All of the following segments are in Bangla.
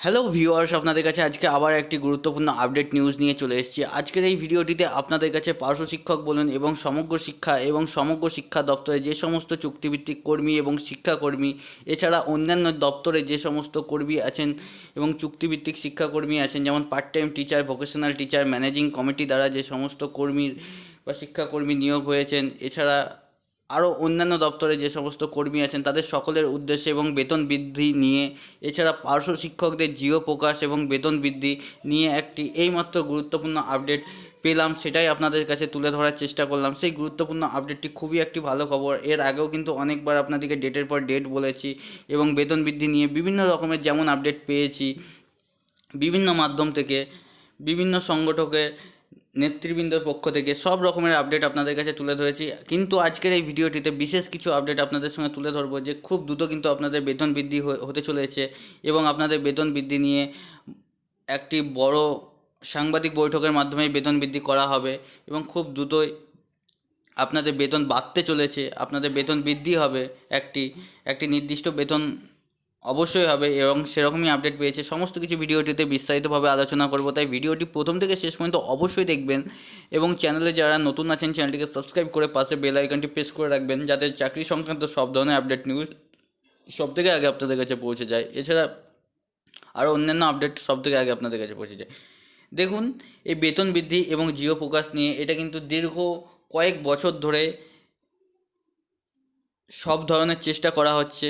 হ্যালো ভিউয়ার্স আপনাদের কাছে আজকে আবার একটি গুরুত্বপূর্ণ আপডেট নিউজ নিয়ে চলে এসেছি। আজকের এই ভিডিওটিতে আপনাদের কাছে পার্শ্ব শিক্ষক বলুন এবং সমগ্র শিক্ষা এবং সমগ্র শিক্ষা দপ্তরে যে সমস্ত চুক্তিভিত্তিক কর্মী এবং শিক্ষাকর্মী, এছাড়া অন্যান্য দপ্তরে যে সমস্ত কর্মী আছেন এবং চুক্তিভিত্তিক শিক্ষাকর্মী আছেন, যেমন part time teacher vocational teacher managing committee দ্বারা যে সমস্ত কর্মীর বা শিক্ষাকর্মী নিয়োগ হয়েছেন, এছাড়া আরও অন্যান্য দপ্তরে যে সমস্ত কর্মী আছেন, তাদের সকলের উদ্দেশ্যে এবং বেতন বৃদ্ধি নিয়ে, এছাড়া পার্শ্ব শিক্ষকদের জিও প্রকাশ এবং বেতন বৃদ্ধি নিয়ে একটি এইমাত্র গুরুত্বপূর্ণ আপডেট পেলাম, সেটাই আপনাদের কাছে তুলে ধরার চেষ্টা করলাম। সেই গুরুত্বপূর্ণ আপডেটটি খুবই একটি ভালো খবর। এর আগেও কিন্তু অনেকবার আপনাদেরকে ডেটের পর ডেট বলেছি এবং বেতন বৃদ্ধি নিয়ে বিভিন্ন রকমের যেমন আপডেট পেয়েছি, বিভিন্ন মাধ্যম থেকে বিভিন্ন সংগঠকের নেতৃবৃন্দের পক্ষ থেকে সব রকমের আপডেট আপনাদের কাছে তুলে ধরেছি। কিন্তু আজকের এই ভিডিওটিতে বিশেষ কিছু আপডেট আপনাদের সঙ্গে তুলে ধরবো যে খুব দ্রুত কিন্তু আপনাদের বেতন বৃদ্ধি হতে চলেছে এবং আপনাদের বেতন বৃদ্ধি নিয়ে একটি বড় সাংবাদিক বৈঠকের মাধ্যমে বেতন বৃদ্ধি করা হবে এবং খুব দ্রুতই আপনাদের বেতন বাড়তে চলেছে। আপনাদের বেতন বৃদ্ধি হবে একটি একটি নির্দিষ্ট বেতন অবশ্যই হবে এবং সেরকমই আপডেট পেয়েছে। সমস্ত কিছু ভিডিওটিতে বিস্তারিতভাবে আলোচনা করব, তাই ভিডিওটি প্রথম থেকে শেষ পর্যন্ত অবশ্যই দেখবেন এবং চ্যানেলে যারা নতুন আছেন চ্যানেলটিকে সাবস্ক্রাইব করে পাশে বেল আইকনটি প্রেস করে রাখবেন, যাতে চাকরি সংক্রান্ত সব ধরনের আপডেট নিউজ সব থেকে আগে আপনাদের কাছে পৌঁছে যায়। এছাড়া আরও অন্যান্য আপডেট সব থেকে আগে আপনাদের কাছে পৌঁছে যায়। দেখুন, এই বেতন বৃদ্ধি এবং জিও প্রকাশ নিয়ে এটা কিন্তু দীর্ঘ কয়েক বছর ধরে সব ধরনের চেষ্টা করা হচ্ছে।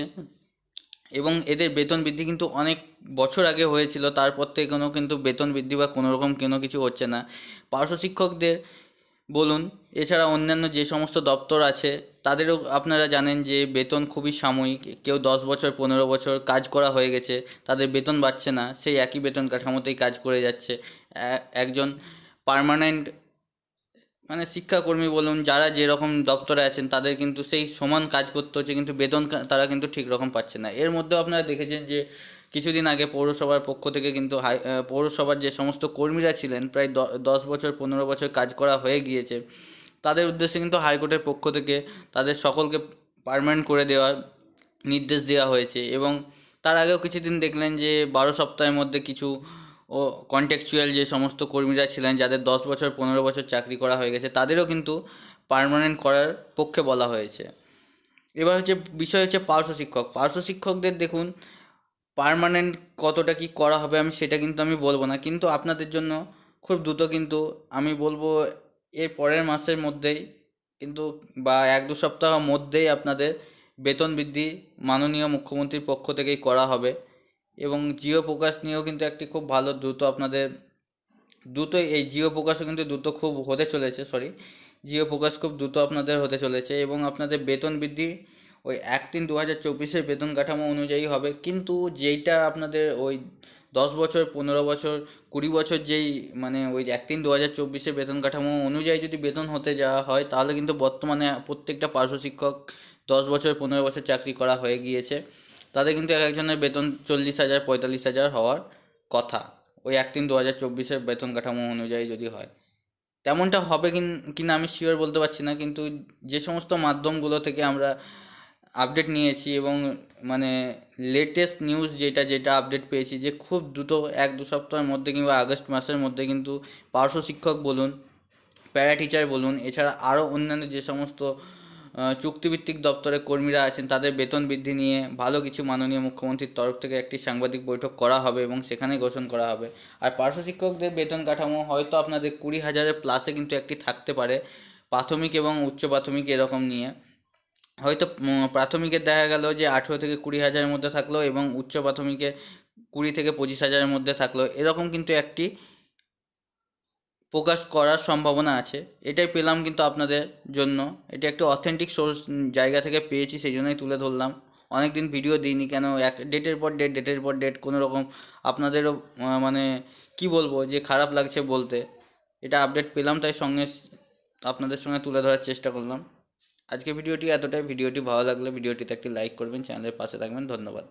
এবং এদের বেতন বৃদ্ধি কিন্তু অনেক বছর আগে হয়েছিল, তারপর থেকে কোনো কিন্তু বেতন বৃদ্ধি বা কোনো রকম কোনো কিছু হচ্ছে না। পার্শ্ব শিক্ষকদের বলুন, এছাড়া অন্যান্য যে সমস্ত দপ্তর আছে, তাদেরও আপনারা জানেন যে বেতন খুবই সাময়িক, কেউ দশ বছর, পনেরো বছর কাজ করা হয়ে গেছে, তাদের বেতন বাড়ছে না, সেই একই বেতন কাঠামোতেই কাজ করে যাচ্ছে। একজন পার্মানেন্ট মানে শিক্ষাকর্মী বলুন, যারা যেরকম দপ্তরে আছেন, তাদের কিন্তু সেই সমান কাজ করতে হচ্ছে, কিন্তু বেতন তারা কিন্তু ঠিক রকম পাচ্ছে না। এর মধ্যেও আপনারা দেখেছেন যে, কিছুদিন আগে পৌরসভার পক্ষ থেকে কিন্তু হাই পৌরসভার যে সমস্ত কর্মীরা ছিলেন, প্রায় দশ বছর, পনেরো বছর কাজ করা হয়ে গিয়েছে। তাদের উদ্দেশ্যে কিন্তু হাইকোর্টের পক্ষ থেকে তাদের সকলকে পারমানেন্ট করে দেওয়ার নির্দেশ দেওয়া হয়েছে এবং তার আগেও কিছুদিন দেখলেন যে, বারো সপ্তাহের মধ্যে কিছু ও কন্টেক্সচুয়াল যে সমস্ত কর্মীরা ছিলেন, যাদের দশ বছর, পনেরো বছর চাকরি করা হয়ে গেছে, তাদেরও কিন্তু পার্মানেন্ট করার পক্ষে বলা হয়েছে। এবার হচ্ছে, বিষয় হচ্ছে পার্শ্ব শিক্ষক। পার্শ্ব শিক্ষকদের দেখুন পার্মানেন্ট কতটা কি করা হবে আমি সেটা কিন্তু আমি বলব না, কিন্তু আপনাদের জন্য খুব দ্রুত কিন্তু আমি বলব, এর পরের মাসের মধ্যেই কিন্তু বা এক দু সপ্তাহ মধ্যেই আপনাদের বেতন বৃদ্ধি মাননীয় মুখ্যমন্ত্রীর পক্ষ থেকেই করা হবে। এবং জিও প্রকাশ নিয়েও কিন্তু একটি খুব ভালো দ্রুত আপনাদের দ্রুত এই জিও প্রকাশও কিন্তু দ্রুত খুব হতে চলেছে সরি জিও প্রকাশ খুব দ্রুত আপনাদের হতে চলেছে এবং আপনাদের বেতন বৃদ্ধি ওই এক তিন দু হাজার চব্বিশের বেতন কাঠামো অনুযায়ী হবে, কিন্তু যেইটা আপনাদের ওই দশ বছর, পনেরো বছর, কুড়ি বছর যেই মানে ওই এক তিন দু হাজার চব্বিশের বেতন কাঠামো অনুযায়ী যদি বেতন হতে যাওয়া হয়, তাহলে কিন্তু বর্তমানে প্রত্যেকটা পার্শ্ব শিক্ষক দশ বছর, পনেরো বছর চাকরি করা হয়ে গিয়েছে। তাদের কিন্তু এক একজনের বেতন চল্লিশ হাজার, পঁয়তাল্লিশ হাজার হওয়ার কথা। ওই এক তিন দু হাজার চব্বিশের বেতন কাঠামো অনুযায়ী যদি হয়। তেমনটা হবে কিন আমি শিওর বলতে পারছি না, কিন্তু যে সমস্ত মাধ্যমগুলো থেকে আমরা আপডেট নিয়েছি এবং মানে লেটেস্ট নিউজ যেটা যেটা আপডেট পেয়েছি যে খুব দ্রুত এক দু সপ্তাহের মধ্যে কিংবা আগস্ট মাসের মধ্যে কিন্তু পার্শ্ব শিক্ষক বলুন প্যারা টিচার বলুন, এছাড়া আরও অন্যান্য যে সমস্ত চুক্তিভিত্তিক দপ্তরের কর্মীরা আছেন, তাদের বেতন বৃদ্ধি নিয়ে ভালো কিছু মাননীয় মুখ্যমন্ত্রীর তরফ থেকে একটি সাংবাদিক বৈঠক করা হবে এবং সেখানে ঘোষণা করা হবে। আর পার্শ্ব শিক্ষকদের বেতন কাঠামো হয়তো আপনাদের কুড়ি হাজারের প্লাসে কিন্তু একটি থাকতে পারে, প্রাথমিক এবং উচ্চ প্রাথমিক এরকম নিয়ে। হয়তো প্রাথমিকের দেখা গেল যে আঠেরো থেকে কুড়ি হাজারের মধ্যে থাকল এবং উচ্চ প্রাথমিকে কুড়ি থেকে পঁচিশ হাজারের মধ্যে থাকল, এরকম কিন্তু একটি প্রকাশ করার সম্ভাবনা আছে। এটাই পেলাম কিন্তু আপনাদের জন্য। এটা একটি অথেন্টিক সোর্স জায়গা থেকে পেয়েছি, সেই জন্যই তুলে ধরলাম। অনেক দিন ভিডিও দিইনি কেন? এক ডেটের পর ডেট ডেটের পর ডেট কোনো রকম আপনাদেরও মানে কি বলব, যে খারাপ লাগছে বলতে। এটা আপডেট পেলাম, তাই সঙ্গে আপনাদের সঙ্গে তুলে ধরার চেষ্টা করলাম। আজকে ভিডিওটি এতটাই। ভিডিওটি ভালো লাগলে ভিডিওটিতে একটি লাইক করবেন চ্যানেলের পাশে থাকবেন। ধন্যবাদ।